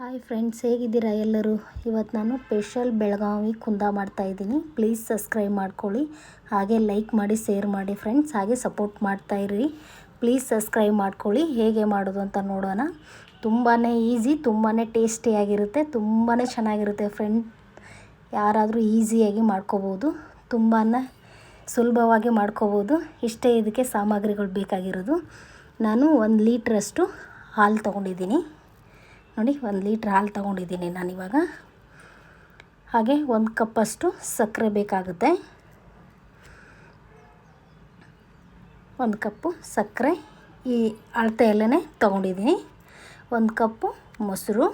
Hi friends ಹೇಗಿದ್ದೀರಾ ಎಲ್ಲರೂ? ಇವತ್ತು ನಾನು ಸ್ಪೆಷಲ್ ಬೆಳಗಾವಿ ಕುಂದ ಮಾಡ್ತಾಯಿದ್ದೀನಿ ಪ್ಲೀಸ್ ಸಬ್ಸ್ಕ್ರೈಬ್ ಮಾಡ್ಕೊಳ್ಳಿ. ಹಾಗೆ ಲೈಕ್ ಮಾಡಿ ಶೇರ್ ಮಾಡಿ ಫ್ರೆಂಡ್ಸ್ ಹಾಗೆ ಸಪೋರ್ಟ್ ಮಾಡ್ತಾಯಿರಿ ಪ್ಲೀಸ್ ಸಬ್ಸ್ಕ್ರೈಬ್ ಮಾಡ್ಕೊಳ್ಳಿ. ಹೇಗೆ ಮಾಡೋದು ಅಂತ ನೋಡೋಣ. ತುಂಬಾ ಈಸಿ ತುಂಬಾ ಟೇಸ್ಟಿಯಾಗಿರುತ್ತೆ ತುಂಬಾ ಚೆನ್ನಾಗಿರುತ್ತೆ ಫ್ರೆಂಡ್ ಯಾರಾದರೂ ಈಸಿಯಾಗಿ ಮಾಡ್ಕೋಬೋದು. ತುಂಬಾ ಸುಲಭವಾಗಿ ಮಾಡ್ಕೋಬೋದು. ಇಷ್ಟೇ ಇದಕ್ಕೆ ಸಾಮಗ್ರಿಗಳು ಬೇಕಾಗಿರೋದು. ನಾನು ಒಂದು ಲೀಟ್ರಷ್ಟು ಹಾಲು ತೊಗೊಂಡಿದ್ದೀನಿ. ನೋಡಿ, ಒಂದು ಲೀಟ್ರ್ ಹಾಲು ತೊಗೊಂಡಿದ್ದೀನಿ ನಾನಿವಾಗ ಹಾಗೆ ಒಂದು ಕಪ್ಪಷ್ಟು ಸಕ್ಕರೆ ಬೇಕಾಗುತ್ತೆ. ಒಂದು ಕಪ್ಪು ಸಕ್ಕರೆ ಈ ಅಳತೆಯಲ್ಲೇ ತೊಗೊಂಡಿದ್ದೀನಿ. ಒಂದು ಕಪ್ಪು ಮೊಸರು.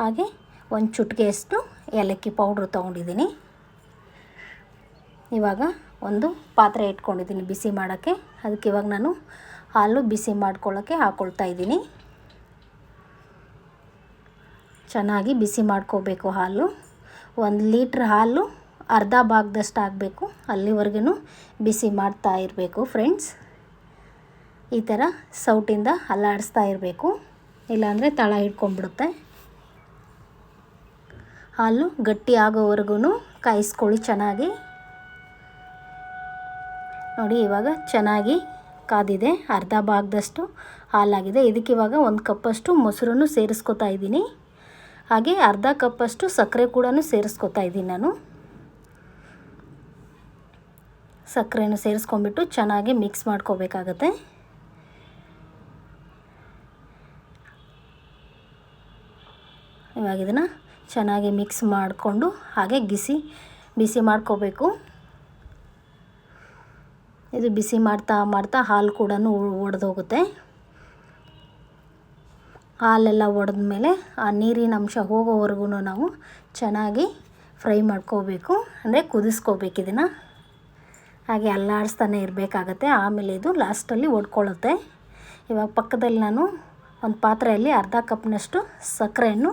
ಹಾಗೆ ಒಂದು ಚುಟ್ಕೆಯಷ್ಟು ಏಲಕ್ಕಿ ಪೌಡ್ರ್ ತೊಗೊಂಡಿದ್ದೀನಿ. ಇವಾಗ ಒಂದು ಪಾತ್ರೆ ಇಟ್ಕೊಂಡಿದ್ದೀನಿ ಬಿಸಿ ಮಾಡೋಕ್ಕೆ. ಅದಕ್ಕೆ ಇವಾಗ ನಾನು ಹಾಲು ಬಿಸಿ ಮಾಡ್ಕೊಳ್ಳೋಕ್ಕೆ ಹಾಕ್ಕೊಳ್ತಾ ಇದ್ದೀನಿ. ಚೆನ್ನಾಗಿ ಬಿಸಿ ಮಾಡ್ಕೋಬೇಕು ಹಾಲು. ಒಂದು ಲೀಟ್ರ್ ಹಾಲು ಅರ್ಧ ಭಾಗದಷ್ಟು ಆಗಬೇಕು ಅಲ್ಲಿವರೆಗೂ ಬಿಸಿ ಮಾಡ್ತಾ ಇರಬೇಕು ಫ್ರೆಂಡ್ಸ್. ಈ ಥರ ಸೌಟಿಂದ ಅಲ್ಲಾಡಿಸ್ತಾ ಇರಬೇಕು. ಇಲ್ಲಾಂದರೆ ತಳ ಹಿಡ್ಕೊಂಡ್ಬಿಡುತ್ತೆ. ಹಾಲು ಗಟ್ಟಿ ಆಗೋವರೆಗೂ ಕಾಯಿಸ್ಕೊಳ್ಳಿ ಚೆನ್ನಾಗಿ. ನೋಡಿ ಇವಾಗ ಚೆನ್ನಾಗಿ ಕಾದಿದೆ, ಅರ್ಧ ಭಾಗದಷ್ಟು ಹಾಲಾಗಿದೆ. ಇದಕ್ಕೆ ಇವಾಗ ಒಂದು ಕಪ್ಪಷ್ಟು ಮೊಸರನ್ನು ಸೇರಿಸ್ಕೊತಾ ಇದ್ದೀನಿ. ಹಾಗೆ ಅರ್ಧ ಕಪ್ಪಷ್ಟು ಸಕ್ಕರೆ ಕೂಡ ಸೇರಿಸ್ಕೊತಾ ಇದ್ದೀನಿ ನಾನು. ಸಕ್ಕರೆನೂ ಸೇರಿಸ್ಕೊಂಡ್ಬಿಟ್ಟು ಚೆನ್ನಾಗಿ ಮಿಕ್ಸ್ ಮಾಡ್ಕೋಬೇಕಾಗತ್ತೆ. ಇವಾಗ ಇದನ್ನು ಚೆನ್ನಾಗಿ ಮಿಕ್ಸ್ ಮಾಡಿಕೊಂಡು ಹಾಗೆ ಗಿಸಿ ಬಿಸಿ ಮಾಡ್ಕೋಬೇಕು. ಇದು ಬಿಸಿ ಮಾಡ್ತಾ ಮಾಡ್ತಾ ಹಾಲು ಕೂಡ ಒಡೆದೋಗುತ್ತೆ. ಹಾಲೆಲ್ಲ ಒಡೆದ ಮೇಲೆ ಆ ನೀರಿನ ಅಂಶ ಹೋಗೋವರೆಗೂ ನಾವು ಚೆನ್ನಾಗಿ ಫ್ರೈ ಮಾಡ್ಕೋಬೇಕು. ಅಂದರೆ ಕುದಿಸ್ಕೋಬೇಕು ಇದನ್ನು. ಹಾಗೆ ಅಲ್ಲಾಡಿಸ್ತಾನೆ ಇರಬೇಕಾಗತ್ತೆ. ಆಮೇಲೆ ಇದು ಲಾಸ್ಟಲ್ಲಿ ಒಡ್ಕೊಳ್ಳುತ್ತೆ. ಇವಾಗ ಪಕ್ಕದಲ್ಲಿ ನಾನು ಒಂದು ಪಾತ್ರೆಯಲ್ಲಿ ಅರ್ಧ ಕಪ್ನಷ್ಟು ಸಕ್ಕರೆಯನ್ನು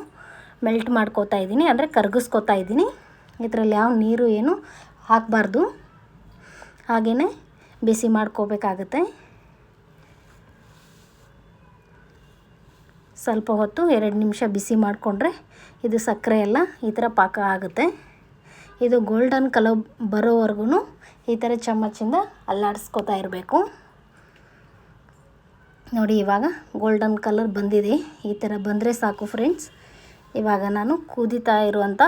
ಮೆಲ್ಟ್ ಮಾಡ್ಕೋತಾ ಇದ್ದೀನಿ. ಅಂದರೆ ಕರಗಿಸ್ಕೋತಾ ಇದ್ದೀನಿ. ಇದರಲ್ಲಿ ಯಾವ ನೀರು ಏನು ಹಾಕಬಾರ್ದು. ಹಾಗೆಯೇ ಬಿಸಿ ಮಾಡ್ಕೋಬೇಕಾಗುತ್ತೆ. ಸ್ವಲ್ಪ ಹೊತ್ತು ಎರಡು ನಿಮಿಷ ಬಿಸಿ ಮಾಡಿಕೊಂಡ್ರೆ ಇದು ಸಕ್ಕರೆ ಎಲ್ಲ ಈ ಥರ ಪಾಕ ಆಗುತ್ತೆ. ಇದು ಗೋಲ್ಡನ್ ಕಲರ್ ಬರೋವರೆಗೂ ಈ ಥರ ಚಮಚಿಂದ ಅಲ್ಲಾಡಿಸ್ಕೋತಾ ಇರಬೇಕು. ನೋಡಿ ಇವಾಗ ಗೋಲ್ಡನ್ ಕಲರ್ ಬಂದಿದೆ. ಈ ಥರ ಬಂದರೆ ಸಾಕು ಫ್ರೆಂಡ್ಸ್ ಇವಾಗ ನಾನು ಕುದೀತಾ ಇರುವಂಥ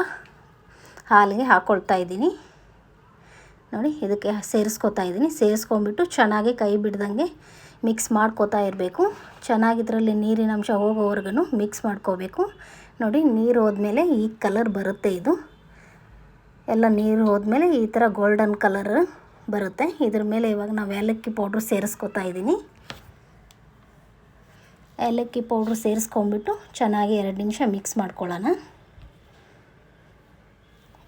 ಹಾಲಿಗೆ ಹಾಕ್ಕೊಳ್ತಾ ಇದ್ದೀನಿ. ನೋಡಿ, ಇದಕ್ಕೆ ಸೇರಿಸ್ಕೊತಾ ಇದ್ದೀನಿ. ಸೇರಿಸ್ಕೊಂಬಿಟ್ಟು ಚೆನ್ನಾಗಿ ಕೈ ಬಿಡ್ದಂಗೆ ಮಿಕ್ಸ್ ಮಾಡ್ಕೋತಾ ಇರಬೇಕು. ಚೆನ್ನಾಗಿ ಇದರಲ್ಲಿ ನೀರಿನ ಅಂಶ ಹೋಗೋವರೆಗೂ ಮಿಕ್ಸ್ ಮಾಡ್ಕೋಬೇಕು. ನೋಡಿ, ನೀರು ಹೋದ್ಮೇಲೆ ಈ ಕಲರ್ ಬರುತ್ತೆ ಇದು. ಎಲ್ಲ ನೀರು ಹೋದ್ಮೇಲೆ ಈ ಥರ ಗೋಲ್ಡನ್ ಕಲರ್ ಬರುತ್ತೆ. ಇದ್ರ ಮೇಲೆ ಇವಾಗ ನಾವು ಏಲಕ್ಕಿ ಪೌಡ್ರ್ ಸೇರಿಸ್ಕೊತಾ ಇದ್ದೀನಿ. ಏಲಕ್ಕಿ ಪೌಡ್ರ್ ಸೇರಿಸ್ಕೊಂಬಿಟ್ಟು ಚೆನ್ನಾಗಿ ಎರಡು ನಿಮಿಷ ಮಿಕ್ಸ್ ಮಾಡ್ಕೊಳ್ಳೋಣ.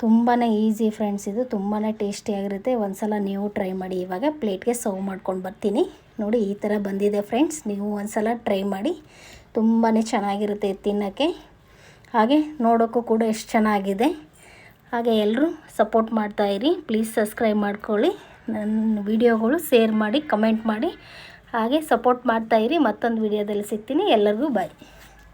ತುಂಬಾ ಈಸಿ ಫ್ರೆಂಡ್ಸ್ ಇದು ತುಂಬಾ ಟೇಸ್ಟಿಯಾಗಿರುತ್ತೆ ಒಂದು ಸಲ ನೀವು ಟ್ರೈ ಮಾಡಿ ಇವಾಗ ಪ್ಲೇಟ್ಗೆ ಸರ್ವ್ ಮಾಡ್ಕೊಂಡು ಬರ್ತೀನಿ. ನೋಡಿ, ಈ ಥರ ಬಂದಿದೆ ಫ್ರೆಂಡ್ಸ್ ನೀವು ಒಂದು ಸಲ ಟ್ರೈ ಮಾಡಿ ತುಂಬಾ ಚೆನ್ನಾಗಿರುತ್ತೆ ತಿನ್ನೋಕ್ಕೆ. ಹಾಗೆ ನೋಡೋಕ್ಕೂ ಕೂಡ ಎಷ್ಟು ಚೆನ್ನಾಗಿದೆ. ಹಾಗೆ ಎಲ್ಲರೂ ಸಪೋರ್ಟ್ ಮಾಡ್ತಾಯಿರಿ ಪ್ಲೀಸ್ ಸಬ್ಸ್ಕ್ರೈಬ್ ಮಾಡ್ಕೊಳ್ಳಿ. ನನ್ನ ವಿಡಿಯೋಗಳು ಶೇರ್ ಮಾಡಿ ಕಮೆಂಟ್ ಮಾಡಿ. ಹಾಗೆ ಸಪೋರ್ಟ್ ಮಾಡ್ತಾಯಿರಿ ಮತ್ತೊಂದು ವಿಡಿಯೋದಲ್ಲಿ ಸಿಗ್ತೀನಿ. ಎಲ್ಲರಿಗೂ ಬಾಯ್